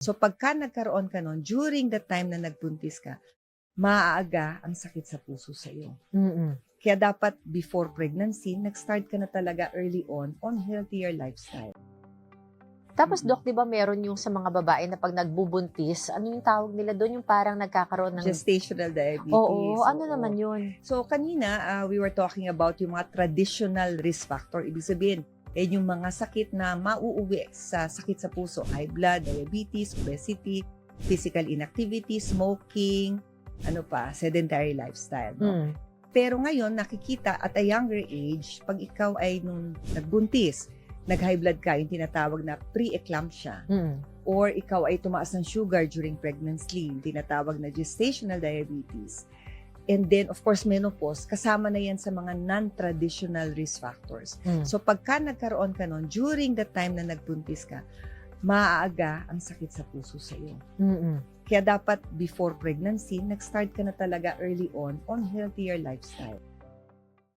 So pagka nagkaroon ka nun, during the time na nagbuntis ka, maaaga ang sakit sa puso sa iyo. Mm-mm. Kaya dapat before pregnancy, nag-start ka na talaga early on on healthier lifestyle. Tapos. Dok, di ba meron yung sa mga babae na pag nagbubuntis, ano yung tawag nila doon? Yung parang nagkakaroon ng... Gestational diabetes. Oo, ano oo. naman yun? So kanina, ah, we were talking about yung mga traditional risk factor. Ibig sabihin, eh, yung mga sakit na mauuwi sa sakit sa puso, high blood, diabetes, obesity, physical inactivity, smoking, ano pa, sedentary lifestyle. No? Mm. Pero ngayon, nakikita at a younger age, pag ikaw ay nung nagbuntis, nag-high blood ka, yung tinatawag na pre-eclampsia, Mm. or ikaw ay tumaas ng sugar during pregnancy, yung tinatawag na gestational diabetes. And then, of course, menopause, kasama na yan sa mga non-traditional risk factors. Mm. So, pagka nagkaroon ka nun, during the time na nagbuntis ka, maaaga ang sakit sa puso sa iyo. Mm-mm. Kaya dapat before pregnancy, nag-start ka na talaga early on on healthier lifestyle.